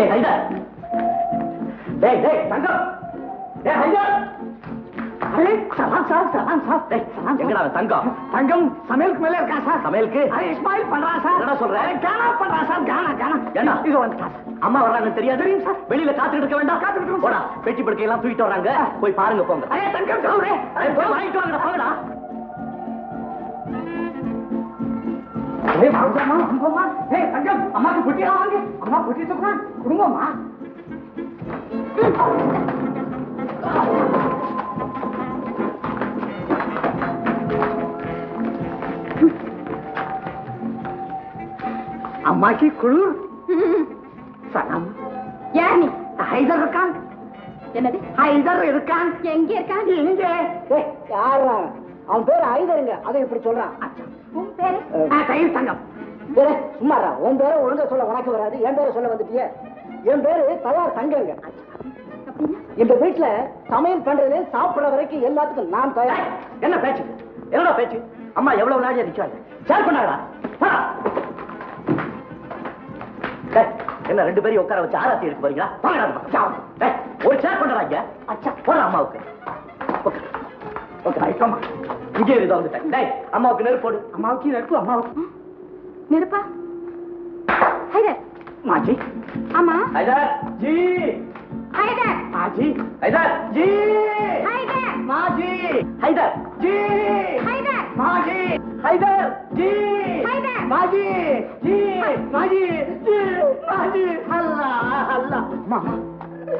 டேய் ஹைதர் டேய் டேய் தங்கம். டேய் ஹைதர் அரே சலாம் சார் சலாம் சார். டேய் எங்கடா அவன் தங்கம்? தங்கம் சமையலுக்கு மேல இருக்கா சார்? சமையலுக்கு? அரே இஸ்மாயில் பண்றான் சார். என்னடா சொல்ற? அரே, கானா பண்றான் சார். கானா கானா? இது வந்துட்டான் சார் அம்மா வர்றாங்க தெரியாது? தெரியும் சார். வெளியில காத்துக்கிட்டு இருக்க வேண்டாம்? காத்துக்கிட்டு இருக்கோம் போடா பெட்டி படுக்கை எல்லாம் தூக்கிட்டு வர்றாங்க. போய் பாருங்க போங்க. அரே தங்கம் சொல்றேன் அரே, போய் வாங்கிட்டு வாங்கடா போங்கடா. ஏய் வாங்கம்மா வாங்கம்மா ஏய் தங்கம் அம்மாக்கு புட்டிலாம் வாங்க அம்மா புட்டி தூக்குறா குடுங்கம்மா அம்மாக்கு குளிர் சலாம் யார் நீ ஹைதர் இருக்கான் என்னது ஹைதர் இருக்கான் எங்க இருக்கான் எங்க ஏய், யாரா அவன் பேர் ஐதருங்க அதை இப்படி சொல்றான். உன் பேரு? கையில் தங்கம். சும்மாரா உன் பேரை ஒழுங்கா சொல்ல உனக்கு வராது. என் பேரை சொல்ல வந்துட்டியே. என் பேரு தயார் தங்கங்க. இந்த வீட்டுல சமையல் பண்றது சாப்பிடுற வரைக்கும் எல்லாத்துக்கும் நான் தயார். என்ன பேச்சு? என்னடா பேச்சு? அம்மா எவ்வளவு நாளையா நிக்காங்க ஷேர் பண்ணாடா என்ன ரெண்டு பேரையும் உட்கார வச்சு ஆராத்தி எடுக்க போறீங்களா? ஒரு ஷேர் பண்ணடா இங்க. அச்சா. போடா அம்மாவுக்கு. உட்கார். உட்கார். இங்கே இருந்து வந்துட்டேன். டேய் அம்மாவுக்கு நெருப்பு போடு. அம்மாவுக்கு நெருப்பு அம்மாவுக்கு. நெருப்பா? ஹைதர். மாஜி. ஆமா? ஹைதர் ஜி. ஹைதர். மாஜி. ஹைதர் ஜி. ஹைதர். மாஜி. ஹைதர் ஜி. ஹைதர். மாஜி. ஹைதர் ஜி. ஹைதர். மாஜி ஜி. மாஜி ஜி. மாஜி. அல்லா அல்லா மாமா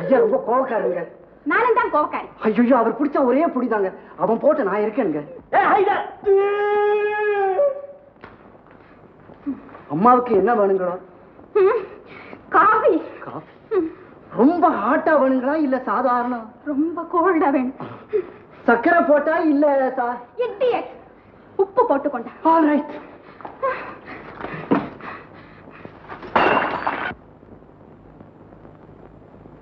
ஐயா ரொம்ப கோவக்காரங்க. நானும் தான் கோவக்காரி. ஐயோ அவர் பிடிச்ச ஒரே புடிதாங்க. அவன் போட்டு நான் இருக்கேனுங்க. அம்மாவுக்கு என்ன வேணுங்களோ? காவி காஃபி. ரொம்ப ஹாட்டா வேணுங்களா இல்ல சாதாரண? ரொம்ப கோல்டா வேணும். சக்கரை போட்டா இல்ல உப்பு போட்டுக்கொண்டா. ஆல் ரைட்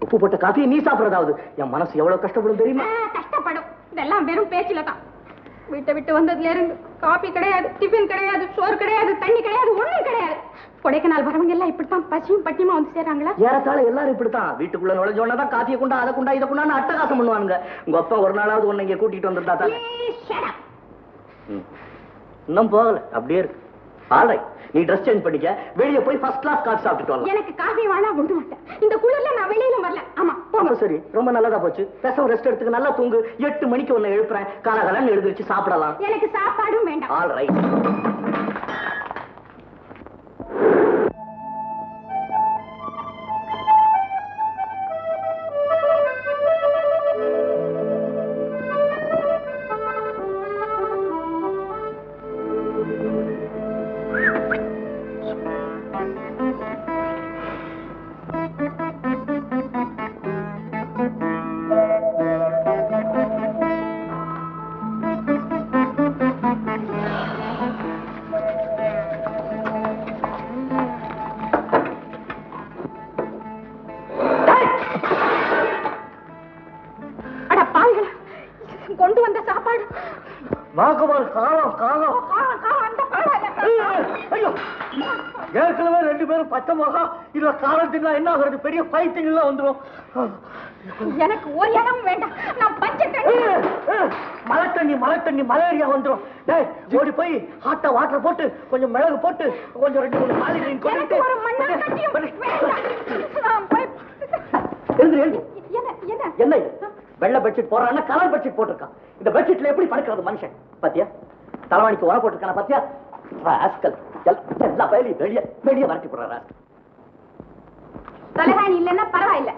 உப்பு போட்ட காஃபியை நீ சாப்பிடுறதாவது? என் மனசு எவ்வளவு கஷ்டப்படும் தெரியுமா? கஷ்டப்படும். இதெல்லாம் வெறும் பேச்சுல தான் வீட்டை விட்டு வந்ததுல இருந்து காபி கிடையாது டிஃபன் கிடையாது சோறு கிடையாது தண்ணி கிடையாது ஒண்ணும் கிடையாது. கொடைக்கானல் வரவங்க எல்லாம் இப்படித்தான் பசியும் பட்டியமா வந்து சேராங்களா ஏறத்தாழ எல்லாரும் இப்படித்தான். வீட்டுக்குள்ள நுழைஞ்ச உடனே தான் காஃபியை கொண்டா அதை கொண்டா இதை கொண்டான்னு அட்டகாசம் பண்ணுவானுங்க. உங்க அப்பா ஒரு நாளாவது உன்னை இங்க கூட்டிட்டு வந்திருந்தா தான். இன்னும் போகல. அப்படியே இருக்கு. ஆல்ரைட் நீ ட்ரெஸ் சேஞ்ச் பண்ணிக்க. வெளியே போய் ஃபர்ஸ்ட் கிளாஸ் காஃபி சாப்பிட்டுட்டு வரலாம். எனக்கு காஃபி வேணா கொண்டு மாட்டேன் இந்த குளிர்ல நான் வெளியில வரல. ஆமா போங்க சரி. ரொம்ப நல்லதா போச்சு. பேசாம ரெஸ்ட் எடுத்துக்க நல்லா தூங்கு. எட்டு மணிக்கு உன்னை எழுப்புறேன். காலகாலம் எழுதி வச்சு சாப்பிடலாம். எனக்கு சாப்பாடும் வேண்டாம். ஆல் தின்னா என்ன ஆகுறது? பெரிய ஃபைட்டிங் எல்லாம் வந்துடும் எனக்கு ஒரு இடம் வேண்டாம். நான் பச்சை தண்ணி மழை தண்ணி மழை தண்ணி மலேரியா வந்துடும் டேய் ஓடி போய் ஹாட்டா வாட்டர் போட்டு கொஞ்சம் மிளகு போட்டு கொஞ்சம் ரெண்டு மூணு ஒரு நான் போய் எழுந்து எழுந்து என்ன என்ன? வெள்ளை பெட்ஷீட் போடுறான்னா கலர் பெட்ஷீட் போட்டிருக்கான். இந்த பெட்ஷீட்ல எப்படி படுக்கிறது மனுஷன்? பாத்தியா? தலைவாணிக்கு உரம் போட்டிருக்கான பாத்தியா? ராஸ்கல் எல்~ எல்லா பயிலையும் வெளியே வெளியே வரட்டி போடுறாரு தலைகாணி இல்லைன்னா பரவாயில்ல.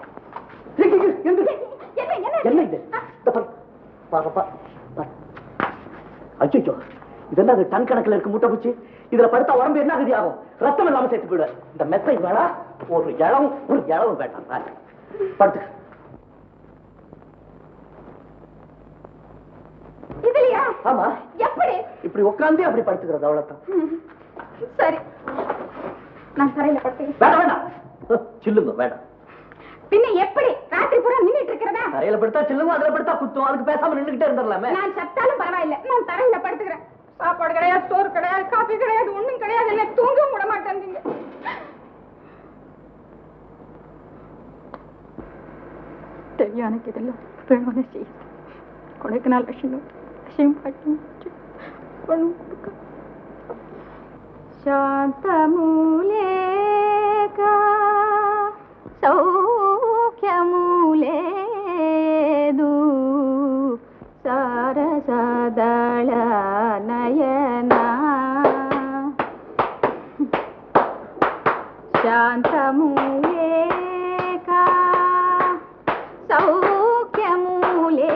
என்ன இது? இந்த பாரு. பாரு, பாரு, பாரு. அச்சச்சோ. இது என்ன இது டன் கணக்குல இருக்கு முட்டை பூச்சி? இதுல படுத்தா உடம்பு என்ன கதி ஆகும்? ரத்தம் இல்லாம சேர்த்து போயிடுவேன் இந்த மெத்தை வேணா ஒரு இளவும் ஒரு இளவும் வேண்டாம். படுத்து இதுலயா? ஆமா. எப்படி? இப்படி உட்கார்ந்தே அப்படி படுத்துக்கிறது அவ்வளவுதான். சரி. நான் தரையில சில்லுங்க வேண்டாம். பின்ன எப்படி? ராத்திரி பூரா நின்னுட்டு இருக்கிறதா? தரையில படுத்தா சில்லுங்க அதுல படுத்தா குத்தும். அதுக்கு பேசாம நின்னுகிட்டே இருந்துடலாமே. நான் சத்தாலும் பரவாயில்ல. நான் தரையில படுத்துக்கிறேன். சாப்பாடு கிடையாது சோறு கிடையாது காபி கிடையாது ஒண்ணும் கிடையாது. என்ன தூங்கவும் விட மாட்டேன் தெரியும் எனக்கு இதெல்லாம் வேணும்னு செய்ய கொடைக்கானல் விஷயம் விஷயம் பாட்டி பணம் கொடுக்க. శాంతమూలేకా సౌఖ్యమూలేదు సరసదళ నయనా శాంతమూలేకా சௌக்கியமூலே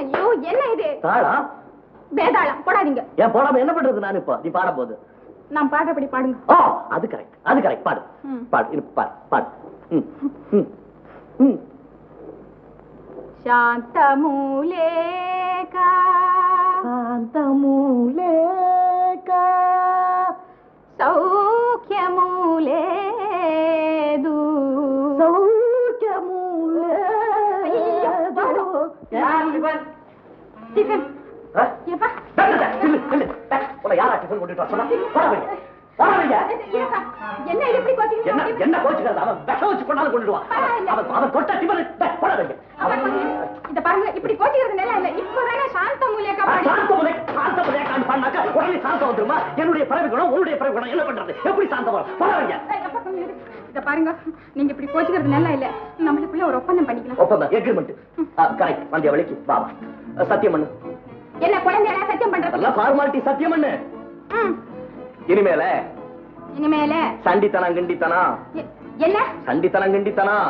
ஐயோ என்ன இது தாளா வேதாளம் போடாதீங்க ஏன் போடாம என்ன பண்றது நான் இப்போ நீ பாட போது நான் பாடுறபடி பாடுங்க ஓ அது கரெக்ட் அது கரெக்ட் பாடு ம். பாடு இரு, பாடு பாடு ம், ம், ம். శాంతమూలేక. శాంతమూలేకా. உடனே சாந்தம் வந்துருமா என்னுடைய பிறவி குணம் உன்னுடைய பிறவி குணம். என்ன பண்றது? எப்படி சாந்தம் வரும். இத பாருங்க. நீங்க இப்படி கோச்சிக்கிறது நல்லா இல்ல. நம்மளுக்குள்ள ஒரு ஒப்பந்தம் பண்ணிக்கலாம். ஒப்பந்தம் எக்ரிமெண்ட் கரெக்ட் வந்திய வழிக்கு வா. சத்தியம் பண்ணு என்ன குழந்தையெல்லாம் சத்தியம் பண்றது? அதெல்லாம் ஃபார்மாலிட்டி சத்தியம் பண்ணு. இனிமேல இனிமேல? சண்டித்தனம் கிண்டித்தனம். என்ன? சண்டித்தனம் கிண்டித்தனம்.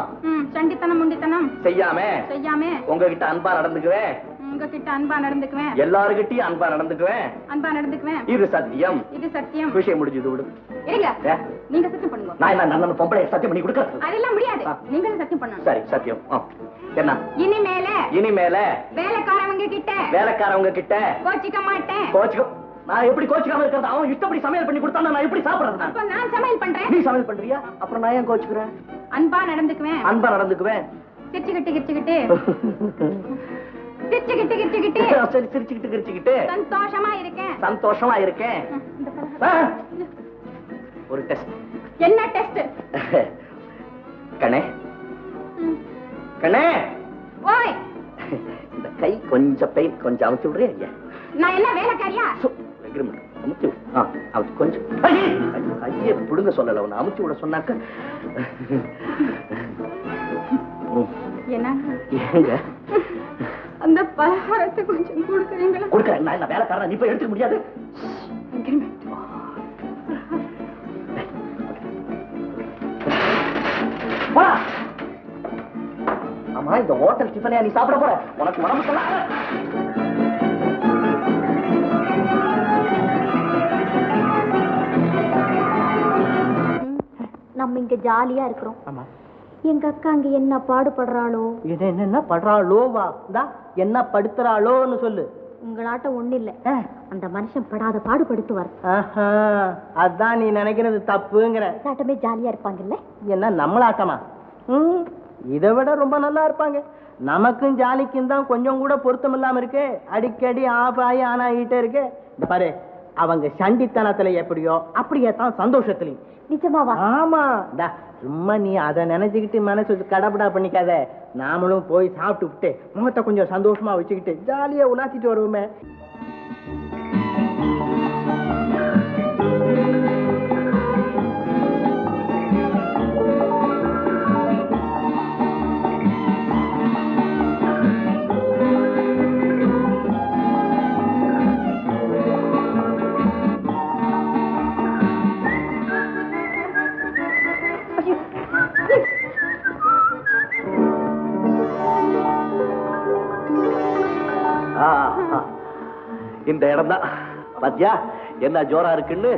சண்டித்தனம் முண்டித்தனம். செய்யாம செய்யாம. உங்ககிட்ட அன்பா நடந்துக்குவேன். உங்ககிட்ட அன்பா நடந்துக்குவேன். எல்லாருகிட்டயும் அன்பா நடந்துக்குவேன். அன்பா நடந்துக்குவேன். இது சத்தியம். இது சத்தியம். விஷயம் முடிஞ்சது விடு. இருங்க? நீங்க சத்தியம் பண்ணுங்க. நான் என்ன நல்ல பொம்பளை சத்தியம் பண்ணி கொடுக்கறது? அதெல்லாம் முடியாது. நீங்களும் சத்தியம் பண்ணணும். சரி சத்தியம். என்ன? இனிமேல இனிமேல? வேலைக்காரவங்க கிட்ட வேலைக்காரவங்க கிட்ட? கோச்சிக்க மாட்டேன். கோச்சுக்கோ நான் எப்படி கோச்சுக்காம இருக்கிறது? அவன் இஷ்டப்படி சமையல் பண்ணி கொடுத்தா நான் எப்படி சாப்பிடுறது நான்? அப்ப நான் சமையல் பண்றேன். நீ சமையல் பண்றியா? அப்புறம் நான் ஏன் கோச்சுக்கிறேன்? அன்பா நடந்துக்குவேன். அன்பா நடந்துக்குவேன். கிரிச்சுக்கிட்டு. சரி சிரிச்சுக்கிட்டு கிரிச்சுக்கிட்டு சந்தோஷமா இருக்கேன். சந்தோஷமா இருக்கேன். ஒரு டெஸ்ட். என்ன டெஸ்ட்? கண்ணே. கண்ணே. ஓய். இந்த கை கொஞ்சம் பெயின் கொஞ்சம் அமுச்சு விடுறியா ஐயா. நான் என்ன வேலைக்காரியா? அக்ரிமெண்ட் அமுச்சு விடு. ஆ அமுச்சு கொஞ்சம். ஐயே, கையை பிடுங்க சொல்லல உன்னை. அமுச்சு விட சொன்னாக்க. என்ன? ஏங்க. அந்த பலகாரத்தை கொஞ்சம் கொடுக்குறீங்களா? கொடுக்குறேன். நான் வேலைக்காரன்? நீ போய் எடுத்துக்க முடியாது. போடா. ஆமா இந்த ஹோட்டல் டிஃபனையா நீ சாப்பிட போற? உனக்கு உடம்பு நம்ம இங்க ஜாலியா இருக்கிறோம். ஆமா. எங்க அக்கா அங்க என்ன பாடுபடுறாளோ? இது என்னன்னா படுறாளோவா இந்தா என்ன படுத்துறாளோன்னு சொல்லு. உங்களாட்ட ஒண்ணு இல்ல அந்த மனுஷன் படாத பாடுபடுத்துவார். ஆஹா, அதான் நீ நினைக்கிறது தப்புங்கிற. எல்லாட்டமே ஜாலியா இருப்பாங்கல்ல? என்ன நம்மளாட்டமா? ம் இதை விட ரொம்ப நல்லா இருப்பாங்க. நமக்கும் ஜாலிக்கும் தான் கொஞ்சம் கூட பொருத்தம் இல்லாம இருக்கு. அடிக்கடி ஆஃப் ஆகி ஆன் ஆகிட்டே இருக்கு. பாரு. அவங்க சண்டித்தனத்துல எப்படியோ அப்படியே தான் சந்தோஷத்துலயும் நிஜமாவா ஆமா. டா சும்மா நீ அதை நினைச்சுக்கிட்டு மனசு கடபடா பண்ணிக்காத. நாமளும் போய் சாப்பிட்டு விட்டு முகத்தை கொஞ்சம் சந்தோஷமா வச்சுக்கிட்டு ஜாலியா உலாத்திட்டு வருவோமே. இந்த இடம் தான் பாத்தியா? என்ன ஜோரா இருக்குன்னு?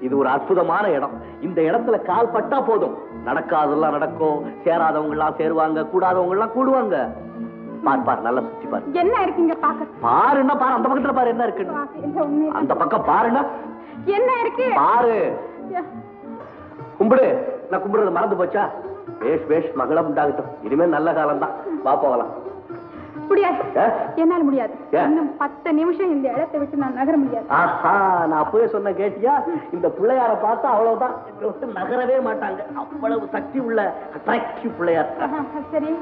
இது ஒரு அற்புதமான இடம். இந்த இடத்துல கால் பட்டா போதும். நடக்காதெல்லாம் நடக்கும். சேராதவங்க எல்லாம் சேருவாங்க கூடாதவங்க எல்லாம் கூடுவாங்க. பார் பார் நல்லா சுத்தி பாரு. என்ன இருக்கீங்க பாக்க? பாருன்னா பாரு அந்த பக்கத்துல பாரு என்ன இருக்குன்னு. அந்த பக்கம் பாருன்னா. என்ன இருக்கு? பாரு. கும்பிடு. நான் கும்பிடுறது மறந்து போச்சா? வேஷ் வேஷ் மகளம் உண்டாகட்டும். இனிமேல் நல்ல காலம் தான் வா போகலாம். முடியாது? என்னால முடியாது? இன்னும் பத்து நிமிஷம் இந்த இடத்தை விட்டு நான் நகர முடியாது. ஆஹா நான் அப்பவே சொன்ன கேட்டியா? இந்த பிள்ளையார பார்த்தா அவ்வளவுதான். விட்டு நகரவே மாட்டாங்க. அவ்வளவு சக்தி உள்ள அட்ராக்டிவ் பிள்ளையார். சரி.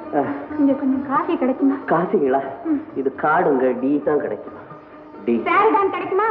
இங்க கொஞ்சம் காஃபி கிடைக்குமா? காசுங்களா இது காடுங்க டீ தான் கிடைக்கும். டீ. தான் கிடைக்குமா?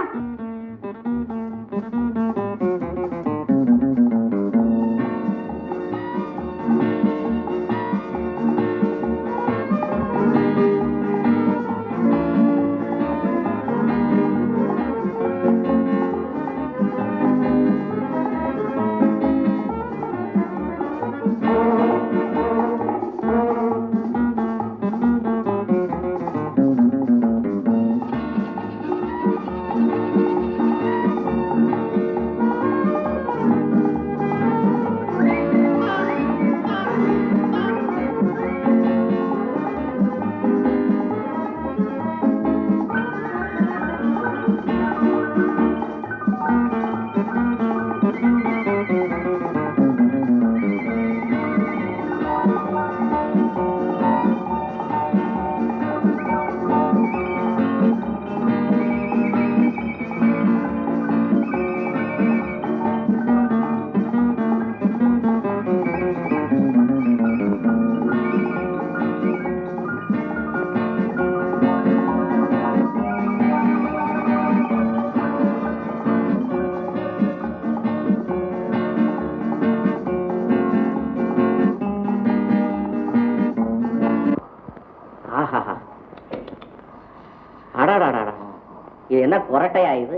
இது என்ன குரட்டையா இது?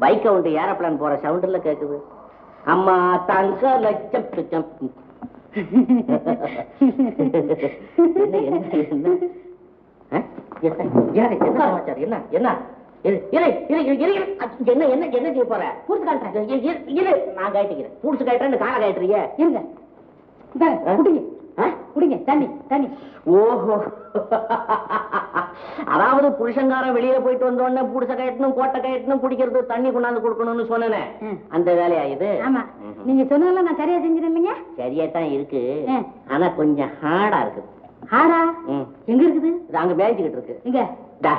பைக் கவுண்ட் ஏரோப்ளான் போற சவுண்டுல கேக்குது. அம்மா தங்க லட்சம் பிச்சம் என்ன என்ன என்ன? என்ன என்ன சமாச்சாரம்? என்ன என்ன? என்ன என்ன என்ன செய்ய போற? பூடிச்சு காட்டுறேன். இரு, நான் காட்டிக்கிறேன் பூடிச்சு காட்டுறேன்னு காலை காட்டுறீங்க இருங்க. குடிங்க தண்ணி தண்ணி. ஓஹோ. அதாவது புருஷங்காரன் வெளியில போயிட்டு வந்த உடனே புடிச்ச கயட்டணும் கோட்டை கயட்டணும் குடிக்கிறது தண்ணி கொண்டாந்து கொடுக்கணும்னு சொன்னேனே. அந்த வேலையா இது? ஆமா. நீங்க சொன்னதெல்லாம் நான் சரியா செஞ்சிருந்தேன் இல்லைங்க சரியா தான் இருக்கு. ஆனா கொஞ்சம் ஹார்டா இருக்குது ஆடா ம். எங்க இருக்குது? இது அங்க மேய்ச்சிக்கிட்டு இருக்கு. இங்க. டா,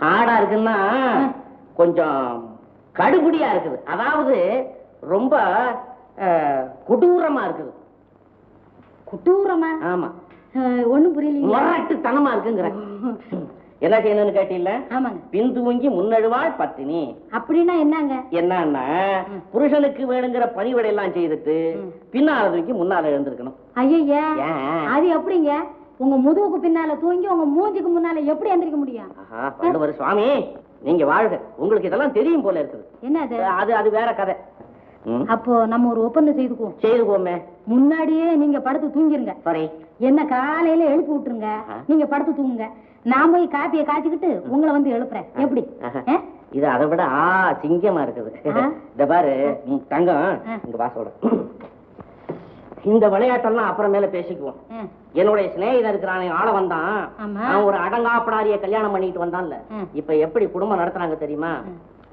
ஹார்டா இருக்குன்னா கொஞ்சம் கடுபுடியா இருக்குது. அதாவது ரொம்ப கொடூரமா இருக்குது. குட்டூரமா ஆமா. ஒண்ணும் புரியலீங்க முரட்டுத்தனமா இருக்குங்கிறேன் என்ன செய்யணும்னு கேட்டீங்கள ஆமாங்க. பின்தூங்கி முன்னழுவாள் பத்தினி. அப்படின்னா என்னங்க? என்னன்னா புருஷனுக்கு வேணுங்கிற பணிவிடை எல்லாம் செய்துட்டு பின்னால தூக்கி முன்னால எழுந்திருக்கணும். ஐயா அது எப்படிங்க? உங்க முதுகுக்கு பின்னால தூங்கி உங்க மூஞ்சிக்கு முன்னால எப்படி எந்திரிக்க முடியும்? சுவாமி நீங்க வாழ்க. உங்களுக்கு இதெல்லாம் தெரியும் போல இருக்குது. என்ன அது அது வேற கதை. அப்போ நம்ம ஒரு ஒப்பந்தம் செய்துக்குவோம். செய்துக்கோமே முன்னாடியே நீங்க படுத்து தூங்கிருங்க. சாரி. என்ன காலையில எழுப்பி விட்டுருங்க. நீங்க படுத்து தூங்குங்க. நான் போய் காப்பியை காய்ச்சிக்கிட்டு உங்களை வந்து எழுப்புறேன். எப்படி? இது அதை விட ஆ சிங்கமா இருக்குது? இந்த பாரு தங்கம். இங்க வாசோட இந்த விளையாட்டெல்லாம் அப்புறமேல பேசிக்குவோம். என்னுடைய சிநேகிதன் இருக்கிறானே ஆள வந்தான். அவன் ஒரு அடங்காப்படாரிய கல்யாணம் பண்ணிட்டு வந்தான்ல. இப்ப எப்படி குடும்பம் நடத்துறாங்க தெரியுமா?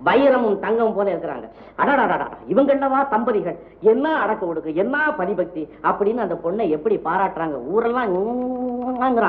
வைரமும் தங்கம் போல இருக்கிறாங்க. அடாடாடா இவங்க என்னவா தம்பதிகள் என்ன அடக்க ஒடுக்கு என்ன பரிபக்தி அப்படின்னு அந்த பொண்ணை எப்படி பாராட்டுறாங்க ஊரெல்லாம்